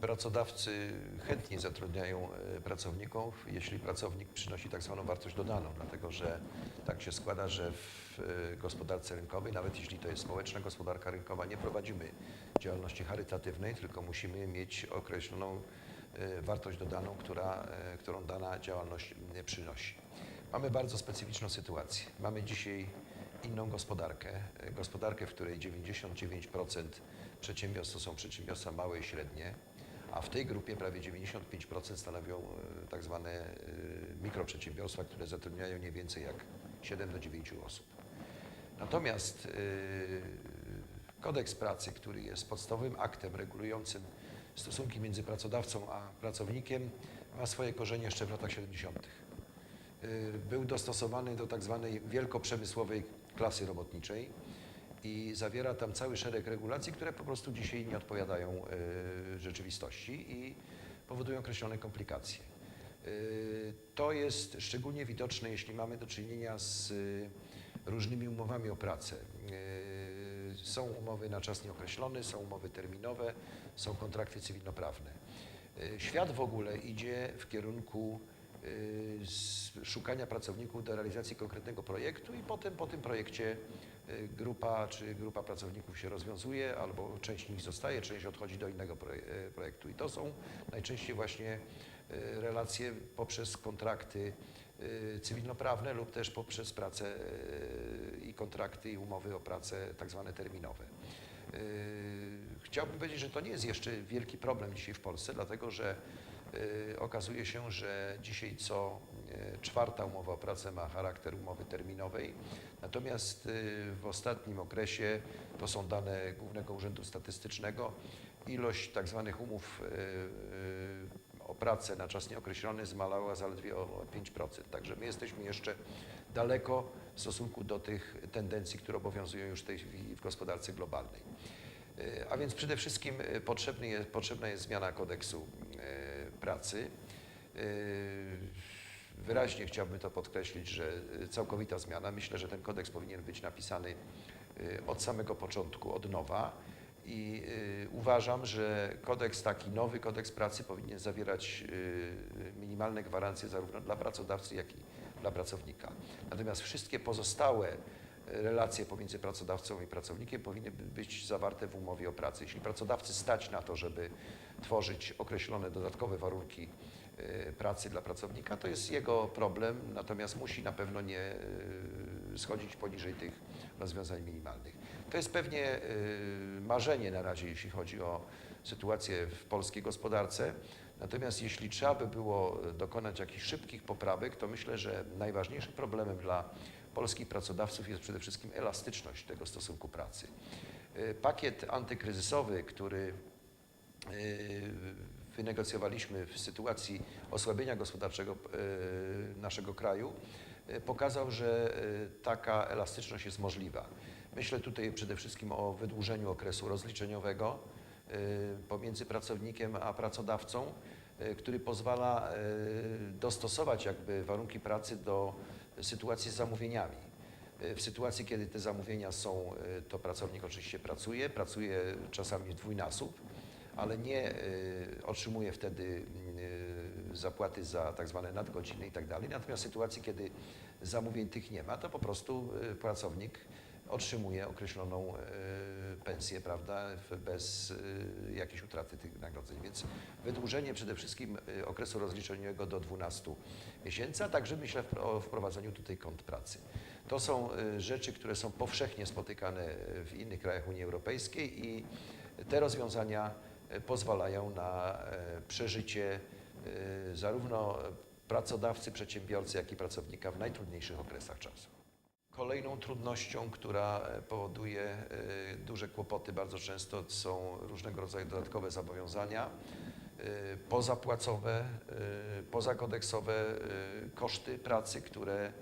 Pracodawcy chętnie zatrudniają e, pracowników, jeśli pracownik przynosi tak zwaną wartość dodaną, dlatego że tak się składa, że w e, gospodarce rynkowej, nawet jeśli to jest społeczna gospodarka rynkowa, nie prowadzimy działalności charytatywnej, tylko musimy mieć określoną e, wartość dodaną, która, którą dana działalność przynosi. Mamy bardzo specyficzną sytuację. Mamy dzisiaj inną gospodarkę, gospodarkę, w której 99% przedsiębiorstw to są przedsiębiorstwa małe i średnie, a w tej grupie prawie 95% stanowią e, tak zwane e, mikroprzedsiębiorstwa, które zatrudniają nie więcej jak 7 do 9 osób. Natomiast e, kodeks pracy, który jest podstawowym aktem regulującym stosunki między pracodawcą a pracownikiem, ma swoje korzenie jeszcze w latach 70. Y, Był dostosowany do tak zwanej wielkoprzemysłowej klasy robotniczej i zawiera tam cały szereg regulacji, które po prostu dzisiaj nie odpowiadają y, rzeczywistości i powodują określone komplikacje. Y, To jest szczególnie widoczne, jeśli mamy do czynienia z y, różnymi umowami o pracę. Są umowy na czas nieokreślony, są umowy terminowe, są kontrakty cywilnoprawne. Świat w ogóle idzie w kierunku szukania pracowników do realizacji konkretnego projektu i potem po tym projekcie y, grupa czy grupa pracowników się rozwiązuje albo część nich zostaje, część odchodzi do innego e, projektu. I to są najczęściej właśnie y, relacje poprzez kontrakty y, cywilnoprawne lub też poprzez pracę y, i kontrakty i umowy o pracę tak zwane terminowe. Chciałbym powiedzieć, że to nie jest jeszcze wielki problem dzisiaj w Polsce, dlatego że okazuje się, że dzisiaj co yy, czwarta umowa o pracę ma charakter umowy terminowej, natomiast yy, w ostatnim okresie, to są dane Głównego Urzędu Statystycznego, ilość tak zwanych umów o pracę na czas nieokreślony zmalała zaledwie o 5%. Także my jesteśmy jeszcze daleko w stosunku do tych tendencji, które obowiązują już w tej w gospodarce globalnej. E, A więc przede wszystkim e, potrzebny jest, potrzebna jest zmiana kodeksu e, pracy. Wyraźnie chciałbym to podkreślić, że całkowita zmiana. Myślę, że ten kodeks powinien być napisany od samego początku, od nowa. I uważam, że kodeks taki, nowy kodeks pracy powinien zawierać minimalne gwarancje zarówno dla pracodawcy, jak i dla pracownika. Natomiast wszystkie pozostałe relacje pomiędzy pracodawcą i pracownikiem powinny by- być zawarte w umowie o pracy. Jeśli pracodawcy stać na to, żeby tworzyć określone dodatkowe warunki y, pracy dla pracownika, to jest jego problem, natomiast musi na pewno nie y, schodzić poniżej tych rozwiązań minimalnych. To jest pewnie y, marzenie na razie, jeśli chodzi o sytuację w polskiej gospodarce. Natomiast jeśli trzeba by było dokonać jakichś szybkich poprawek, to myślę, że najważniejszym problemem dla polskich pracodawców jest przede wszystkim elastyczność tego stosunku pracy. Y, Pakiet antykryzysowy, który y, wynegocjowaliśmy w sytuacji osłabienia gospodarczego y, naszego kraju, pokazał, że taka elastyczność jest możliwa. Myślę tutaj przede wszystkim o wydłużeniu okresu rozliczeniowego pomiędzy pracownikiem a pracodawcą, który pozwala dostosować jakby warunki pracy do sytuacji z zamówieniami. Y, W sytuacji, kiedy te zamówienia są, y, to pracownik oczywiście pracuje, pracuje czasami w dwójnasób, ale nie y, otrzymuje wtedy zapłaty za tak zwane nadgodziny i tak dalej. Natomiast w sytuacji, kiedy zamówień tych nie ma, to po prostu pracownik otrzymuje określoną y, pensję, prawda, bez y, jakiejś utraty tych wynagrodzeń. Więc wydłużenie przede wszystkim y, okresu rozliczeniowego do 12 miesięcy, a także myślę o wprowadzeniu tutaj kont pracy. To są rzeczy, które są powszechnie spotykane w innych krajach Unii Europejskiej i te rozwiązania pozwalają na e, przeżycie zarówno pracodawcy, przedsiębiorcy, jak i pracownika w najtrudniejszych okresach czasu. Kolejną trudnością, która e, powoduje e, duże kłopoty bardzo często są różnego rodzaju dodatkowe zobowiązania e, pozapłacowe, pozakodeksowe koszty pracy, które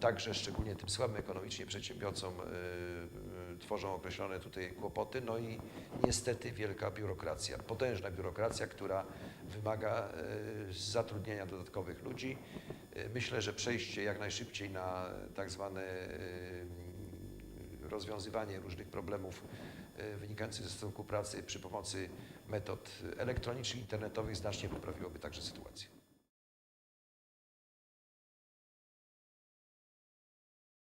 także szczególnie tym słabym ekonomicznie przedsiębiorcom tworzą określone tutaj kłopoty. No i niestety wielka biurokracja, potężna biurokracja, która wymaga e, zatrudnienia dodatkowych ludzi. E, Myślę, że przejście jak najszybciej na tak zwane e, rozwiązywanie różnych problemów wynikających ze stosunku pracy przy pomocy metod elektronicznych, internetowych znacznie poprawiłoby także sytuację.